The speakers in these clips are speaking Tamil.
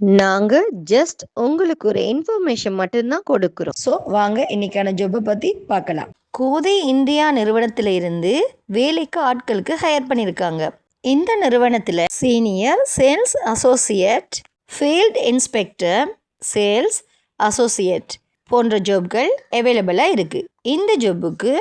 நாங்க ஜஸ்ட் உங்களுக்கு ஒரு இன்ஃபர்மேஷன் மட்டும்தான் கொடுக்குறோம். ஸோ வாங்க இன்னைக்கான ஜாப்பை பத்தி பார்க்கலாம். கோதை இந்தியா நிறுவனத்தில் இருந்து வேலைக்கு ஆட்களுக்கு ஹையர் பண்ணியிருக்காங்க இந்த நிறுவனத்தில் senior sales associate field inspector sales associate போன்ற ஜாப்கள் அவைலபிளாக இருக்குது இந்த ஜாப்புக்கு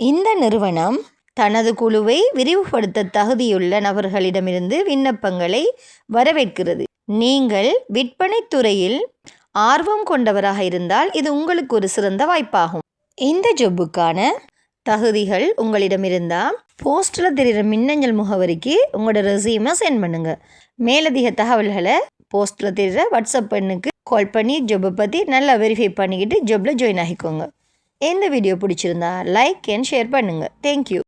இந்த நிறுவனம் தனது குழுவை விரிவுபடுத்த தகுதியுள்ள நபர்களிடமிருந்து விண்ணப்பங்களை வரவேற்கிறது. நீங்கள் விற்பனை துறையில் ஆர்வம் கொண்டவராக இருந்தால் இது உங்களுக்கு ஒரு சிறந்த வாய்ப்பாகும். இந்த ஜொப்புக்கான தகுதிகள் உங்களிடம் இருந்தால் போஸ்டில் தெரிகிற மின்னஞ்சல் முகவரிக்கு உங்களோட ரெசியூமை சென்ட் பண்ணுங்கள் மேலதிக தகவல்களை போஸ்டில் தெரிகிற வாட்ஸ்அப் எண்ணுக்கு கால் பண்ணி ஜொப்பை பற்றி நல்லா வெரிஃபை பண்ணிக்கிட்டு ஜொப்பில் ஜாயின் ஆகிக்கோங்க. இந்த வீடியோ பிடிச்சிருந்தா லைக் அண்ட் ஷேர் பண்ணுங்கள் தேங்க்யூ